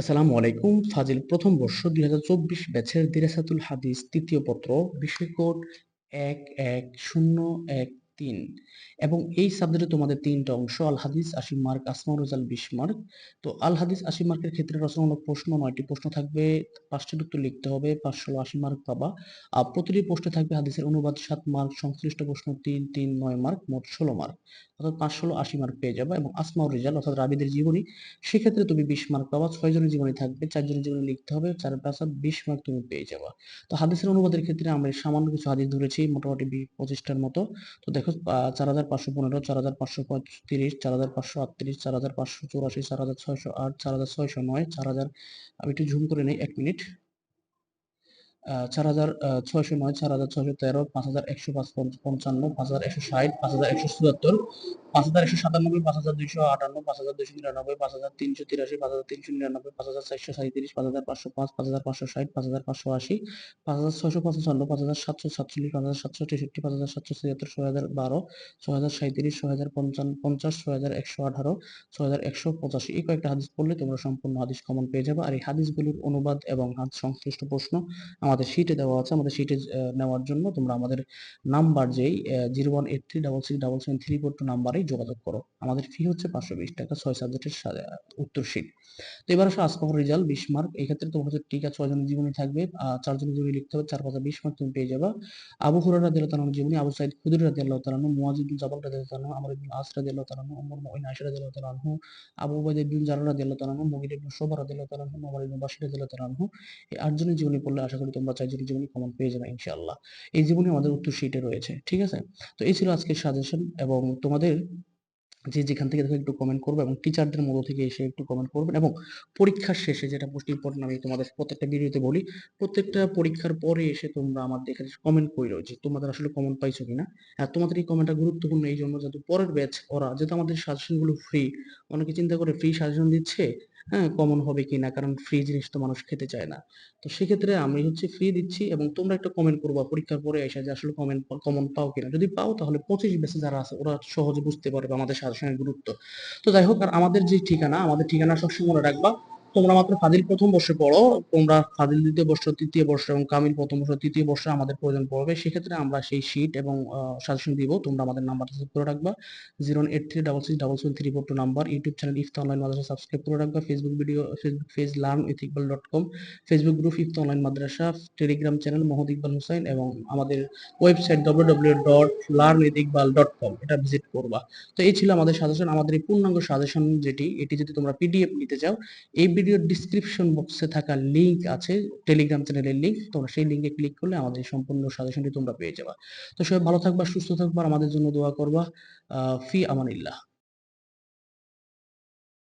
আসসালামু আলাইকুম ফাজিল প্রথম বর্ষ, দুই হাজার চব্বিশ ব্যাচের দিরাসাতুল হাদিস, তৃতীয় পত্র কোড এক এক শূন্য এক তিন। এবং এই সাবজেক্টে তোমাদের তিনটা অংশ আল হাদিস আশি মার্ক আসমাউল রেজাল বিশ মার্ক। তো আল হাদিস আশি মার্কের ক্ষেত্রে রচনামূলক প্রশ্ন নয়টি প্রশ্ন থাকবে, পাঁচটির উত্তর লিখতে হবে পাঁচশো আশি মার্ক পাবা। আর প্রতিটি প্রশ্নে থাকবে হাদিসের অনুবাদ, সাত মার্ক, সংশ্লিষ্ট প্রশ্ন তিন তিন, নয় মার্ক, মোট ষোলো মার্ক। অর্থাৎ পাঁচ, ষোলো, আশি মার্ক পেয়ে যাবে এবং আসমাউল রেজাল অর্থাৎ রাবিদের জীবনী, সেক্ষেত্রে তুমি বিশ মার্ক পাবা। ছয় জনের জীবনী থাকবে চারজনের জীবনী লিখতে হবে, চার পাঁচ বিশ মার্ক তুমি পেয়ে যাবা। তো হাদিসের অনুবাদের ক্ষেত্রে আমরা সামান্য কিছু হাদিস ধরেছি, মোটামুটি পঁচিশটার মতো। তো দেখো চার হাজার পাঁচশো পনেরো, চার হাজার পাঁচশো পঁয়ত্রিশ, চার হাজার পাঁচশো আটত্রিশ, চার হাজার পাঁচশো চৌরাশি, চার হাজার ছয়শো আট, চার হাজার ছয়শো নয়, চার হাজার আমি একটু ঝুম করে নেই, এক মিনিট চার হাজার ছয়শো নয়, চার হাজার ছয়শো তেরো, পাঁচ হাজার একশো পাঁচ পঞ্চান্ন, পাঁচ হাজার একশো ষাট, পাঁচ হাজার একশো চুয়াত্তর পাঁচ হাজার একশো সাতানব্বই পাঁচ হাজার দুইশো আটান্ন পাঁচ হাজার দুইশো নিরানব্বই পাঁচ হাজার তিনশো তিরাশি পাঁচ হাজার তিনশো নিরানব্বই পাঁচ হাজার চারশো সাঁত্রিশ পাঁচ হাজার পাঁচশো পাঁচ পাঁচ হাজার পাঁচশো ষাট পাঁচ হাজার পাঁচশো আশি পাঁচ হাজার ছয়শো পাঁচ হাজার সাতশো সাতচল্লিশ পাঁচ হাজার সাতশো তেষট্টি পাঁচ হাজার সাতশো ছিয়াত্তর ছয় হাজার বারো ছয় হাজার সাঁত্রিশ ছয় হাজার পঞ্চান্ন পঞ্চাশ ছয় হাজার একশো আঠারো ছয় হাজার একশো পঁচাশি এই কয়েকটা হাদিস পড়লে তোমরা সম্পূর্ণ হাদিস কমন পেয়ে যাবে আর এই হাদিসগুলোর অনুবাদ এবং হাত সংশ্লিষ্ট প্রশ্ন আমাদের শিটে দেওয়া আছে আমাদের শিটে নেওয়ার জন্য তোমরা আমাদের নাম্বার যেই zero one eight three double six double seven three four two নাম্বারেই যোগাযোগ করো। আমাদের ফি হচ্ছে পাঁচশো বিশ টাকা, ছয় সাবজেক্টের উত্তর শিট তো এবার আসো আসপাহ রেজাল্ট বিশ মার্ক এই ক্ষেত্রে তোমার হচ্ছে টিকা ছয় জনের জীবনী থাকবে। চারজনের জীবনী লিখতে হবে, চার পাঁচা বিশ মার্ক তুমি পেয়ে যাবা। আবু হুরার রাদিয়াল তালানোর জীবনী, আবু সাইদ খুদুর রাদিয়াল্লাহ তালানু মুয়াজিবুল জাবাল রাদিয়াল তালানু আমর ইবনুল আস রাদিয়াল্লাহ তালানু উমর মুইন আয়েশা রাদিয়াল্লাহ তালানহু আবু উবাইদ ইবনুল জারর রাদিয়াল্লাহ তালানহু মুগির ইবনু শুবা রাদিয়াল্লাহ তালানহু ওমর ইবনু বাশির রাদিয়াল্লাহ তালানহু এই আটজনের জীবনী পড়লে আশা করি তোমরা চারজনের জীবনী কমন পেয়ে যাবে ইনশাআল্লাহ। এই জীবনী আমাদের উত্তর শিটে রয়েছে, ঠিক আছে? তো এই ছিল আজকের সাজেশন এবং তোমাদের যে যেখান থেকে দেখো একটু কমেন্ট করবে এবং টিচারদের মধ্য থেকে এসে একটু কমেন্ট করবেন এবং পরীক্ষার শেষে যেটা মোস্ট ইম্পর্টেন্ট আমি তোমাদের প্রত্যেকটা ভিডিওতে বলি, প্রত্যেকটা পরীক্ষার পরে এসে তোমরা আমার দেখে কমেন্ট করো যে তোমাদের আসলে কমেন্ট পাইছো কিনা। আর তোমাদের এই কমেন্টটা গুরুত্বপূর্ণ এই জন্য যাতে পরের ব্যাচ ওরা যেহেতু আমাদের সাজেশনগুলো ফ্রি অনেকে চিন্তা করে ফ্রি সাজেশন দিচ্ছে হ্যাঁ কমন হবে কিনা? কারণ ফ্রি জিনিস তো মানুষ খেতে চায় না। তো সেক্ষেত্রে আমি হচ্ছে ফ্রি দিচ্ছি এবং তোমরা একটা কমেন্ট করবা পরীক্ষার পরে এসে যে আসলে কমেন্ট কমন পাও কিনা। যদি পাও তাহলে পঁচিশ বেসে যারা আছে ওরা সহজে বুঝতে পারবে আমাদের সাজেশনের গুরুত্ব। তো যাই হোক আর আমাদের যে ঠিকানা আমাদের ঠিকানা সবসময় মনে রাখবা। তোমরা মাত্র ফাজিল প্রথম বর্ষে পড়ো, তোমরা ফাজিল দ্বিতীয় বর্ষ, তৃতীয় বর্ষ এবং কামিল প্রথম বর্ষ, তৃতীয় বর্ষে আমাদের প্রয়োজন পড়বে। সেক্ষেত্রে আমরা সেই শিট এবং সাজেশন দিব। তোমরা আমাদের নাম্বারটা সেভ করে রাখবা। Zero eight three double six double seven three four two number YouTube channel Ifat online Madrasa subscribe করে রাখবা। Facebook video Facebook page learn with Iqbal dot com Facebook group Ifat online Madrasa Telegram channel Mohammad Iqbal Hussain এবং আমাদের website W W dot learn with Iqbal dot com এটা visit করবা। তো এই ছিল আমাদের সাজেশন আমাদের এই পূর্ণাঙ্গ সাজেশন যেটি, এটি যদি তোমরা পিডিএফ নিতে চাও, এই ভিডিওর ডিসক্রিপশন বক্সে থাকা লিঙ্ক আছে টেলিগ্রাম চ্যানেলের লিংক তোমরা সেই লিঙ্কে ক্লিক করলে আমাদের সম্পূর্ণ সাজেশনটি তোমরা পেয়ে যাবা। তো সবাই ভালো থাকবা, সুস্থ থাকবা আমাদের জন্য দোয়া করবা। ফি আমানিল্লাহ।